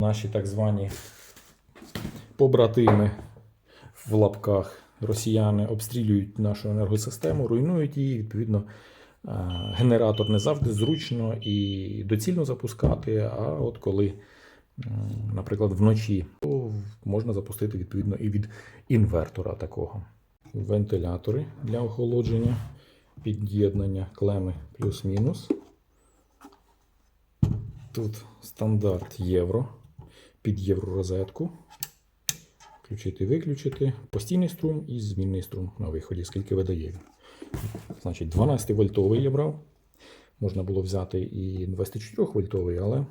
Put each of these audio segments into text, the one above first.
Наші так звані побратими в лапках росіяни обстрілюють нашу енергосистему, руйнують її. Відповідно, е, генератор не завжди зручно і доцільно запускати. А от коли, наприклад, вночі, то можна запустити відповідно і від інвертора такого. Вентилятори для охолодження, під'єднання клеми плюс-мінус. Тут стандарт євро під євророзетку. Включити, виключити. Постійний струм і змінний струм на виході, скільки видає він. Значить, 12 вольтовий я брав. Можна було взяти і 24 вольтовий, але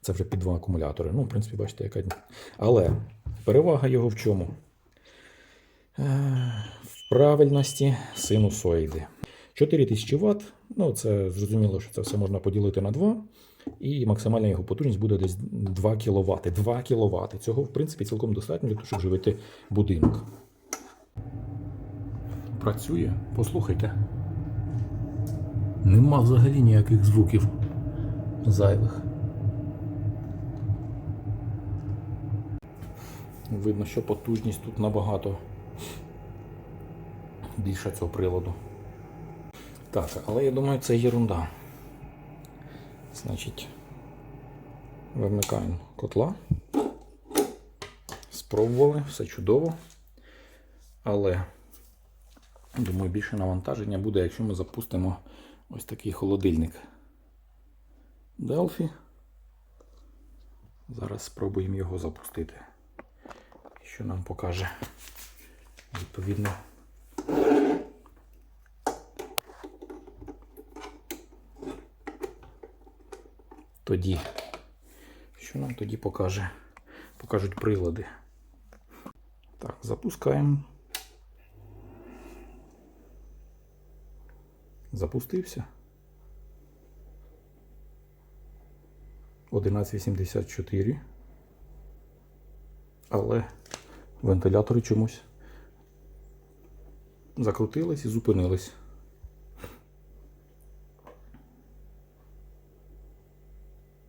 це вже під два акумулятори. Ну, в принципі, бачите, яка. Але перевага його в чому? Е, В правильності синусоїди. 4000 Вт. Ну, це зрозуміло, що це все можна поділити на 2. І максимальна його потужність буде десь 2 кВт. 2 кВт. Цього, в принципі, цілком достатньо для того, щоб живити будинок. Працює, послухайте. Нема взагалі ніяких звуків зайвих. Видно, що потужність тут набагато більша цього приладу. Так, але я думаю, це єрунда. Значить, вимикаємо котла. Спробували, все чудово. Але, думаю, більше навантаження буде, якщо ми запустимо ось такий холодильник Delphi. Зараз спробуємо його запустити. Що нам покаже відповідно. Тоді, що нам тоді покаже? Покажуть прилади. Так, запускаємо. Запустився. 1184. Але вентилятори чомусь закрутились і зупинились.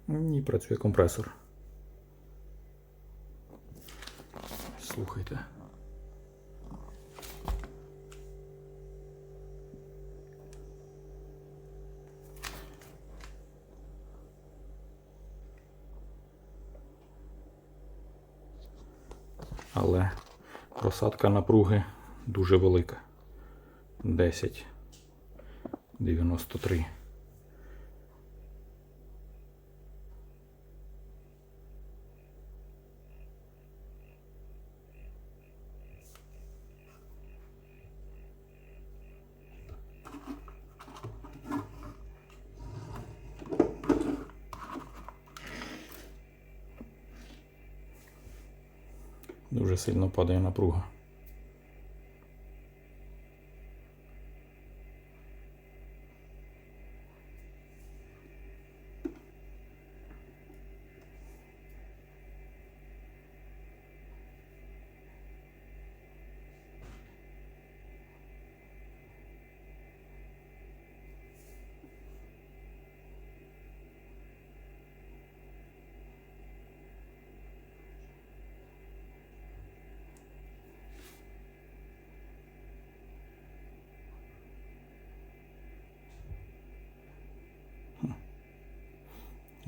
Ні, працює компресор. Слухайте. Але просадка напруги дуже велика. 10. 93. Дуже сильно падає напруга.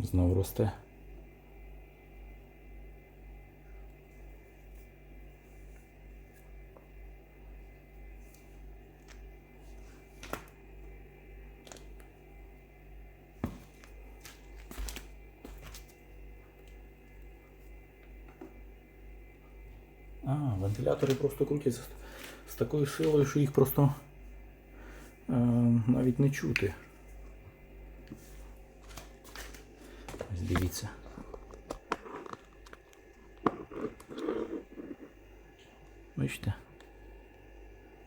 Знову росте. А, вентилятори просто крутяться з- такою силою, що їх просто е, навіть не чути. Дивіться. Бачите?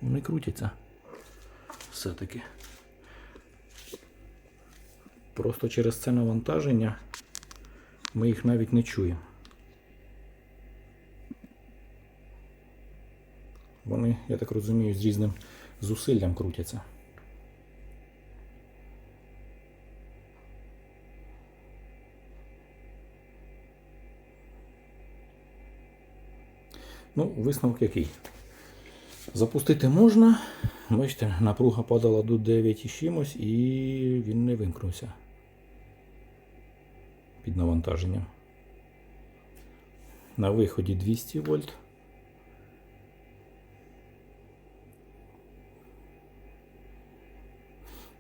Вони крутяться. Все-таки. Просто через це навантаження ми їх навіть не чуємо. Вони, я так розумію, з різним зусиллям крутяться. Ну, висновок який? Запустити можна. Бачите, напруга падала до 9 і чимось, і він не вимкнувся під навантаженням. На виході 200 вольт.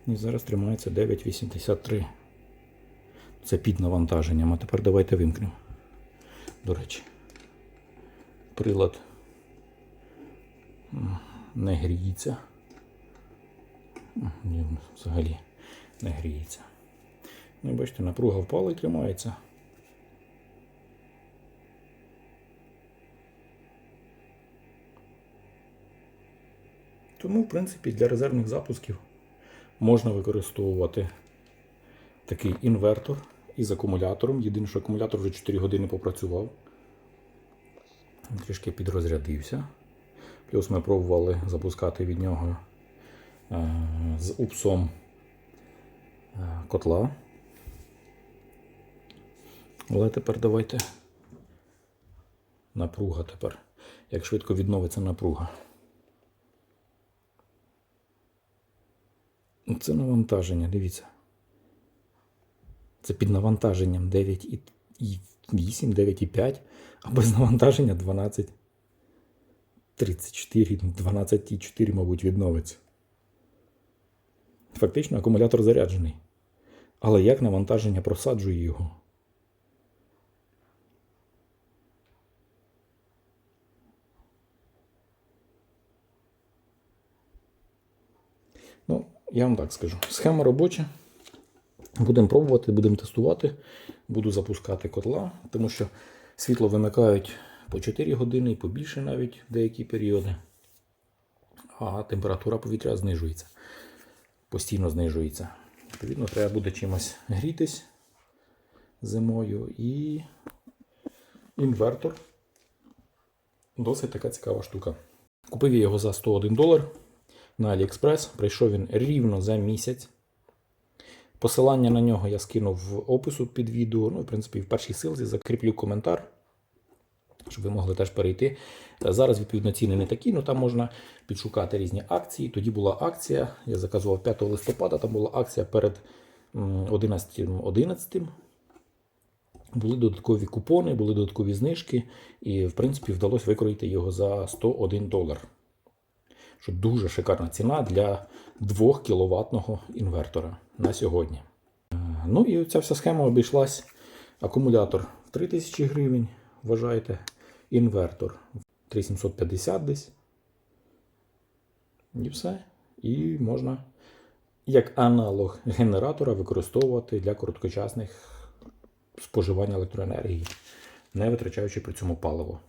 І зараз тримається 9,83. Це під навантаженням. А тепер давайте вимкнемо. До речі, прилад не гріється. Ні, взагалі не гріється. Ну, бачите, напруга впала і тримається. Тому, в принципі, для резервних запусків можна використовувати такий інвертор із акумулятором. Єдине, що акумулятор вже 4 години попрацював. Трішки підрозрядився. Плюс ми пробували запускати від нього е, з упсом е, котла. Але тепер давайте напруга тепер. Як швидко відновиться напруга. Це навантаження, дивіться. Це під навантаженням 9,8, 9,5, а без навантаження 12. 34, 12,4, мабуть, відновиться. Фактично акумулятор заряджений. Але як навантаження просаджує його? Ну, я вам так скажу. Схема робоча. Будемо пробувати, будемо тестувати. Буду запускати котла, тому що світло вимикають по 4 години і побільше навіть деякі періоди. А температура повітря знижується. Постійно знижується. Відповідно, треба буде чимось грітись зимою. І інвертор. Досить така цікава штука. Купив я його за 101 долар на AliExpress. Прийшов він рівно за місяць. Посилання на нього я скинув в опису під відео. Ну, в принципі, в першій силці закріплю коментар, щоб ви могли теж перейти. Зараз, відповідно, ціни не такі, але там можна підшукати різні акції. Тоді була акція, я заказував 5 листопада, там була акція перед 11.11. 11. Були додаткові купони, були додаткові знижки, і, в принципі, вдалося викроїти його за 101 долар. Що дуже шикарна ціна для 2 кВт інвертора на сьогодні. Е, Ну і ця вся схема обійшлась. Акумулятор в 3000 гривень, вважайте, інвертор в 3750 десь. І все. І можна як аналог генератора використовувати для короткочасних споживання електроенергії, не витрачаючи при цьому паливо.